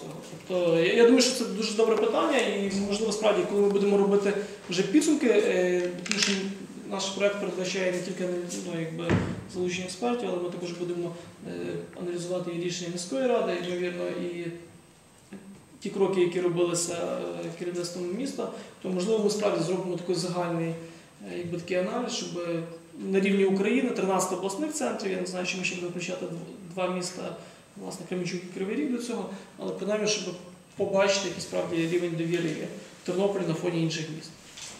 цього. Тобто, я, думаю, що це дуже добре питання, і можливо справді, коли ми будемо робити вже підсумки, е, тому що наш проект передбачає не тільки ну, якби, залучення експертів, але ми також будемо е, аналізувати і рішення міської ради, ймовірно, і ті кроки, які робилися е, керівництвом міста, то можливо ми справді зробимо такий загальний якби, такий аналіз, щоб на рівні України 13 обласних центрів, я не знаю, чи ми ще будемо включати два міста, власне, Кременчук і Кривий Ріг до цього, але принаймні, щоб побачити, який справді рівень довіри є в Тернополі на фоні інших міст.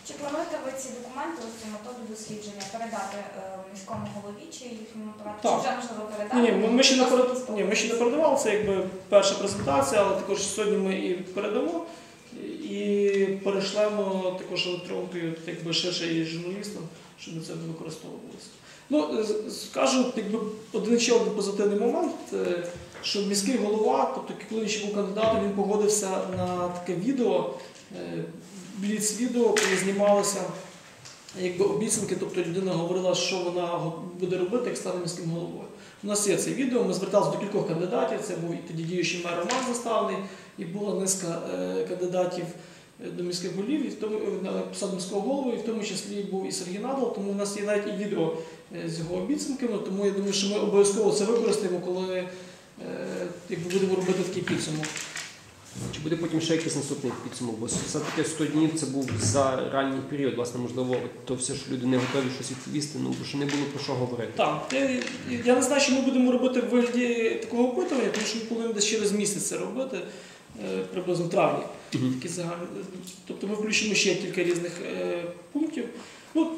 Чи плануєте ви ці документи, ось цю методу дослідження передати е, міському голові чи їхньому апарату? Чи вже можливо передати? Ні, ні, ми, ми ще не перед... Ні, ми ще не передавали, це якби перша презентація, але також сьогодні ми і передамо і перешлемо також електронкою якби ширше і журналістам, щоб це використовувалося. Ну, скажу, якби один ще один позитивний момент, е, що міський голова, тобто коли він ще був кандидатом, він погодився на таке відео, е, бліц-відео, коли знімалося якби обіцянки, тобто людина говорила, що вона буде робити, як стане міським головою. У нас є це відео, ми зверталися до кількох кандидатів, це був і тоді діючий мер Роман Заставний, і була низка е, кандидатів е, до міських голів, і в тому, е, на посаду міського голови, і в тому числі був і Сергій Надал, тому у нас є навіть і відео з його обіцянками, тому я думаю, що ми обов'язково це використаємо, коли якби будемо робити такий підсумок. Чи буде потім ще якийсь наступний підсумок? Бо все-таки 100 днів це був за ранній період. Власне, можливо, то все ж люди не готові щось відповісти, ну бо що не було про що говорити. Так, я, я не знаю, що ми будемо робити в вигляді такого опитування, тому що ми повинні десь через місяць це робити, е, приблизно в травні. Такі загальні. Тобто ми включимо ще кілька різних е, пунктів. Ну,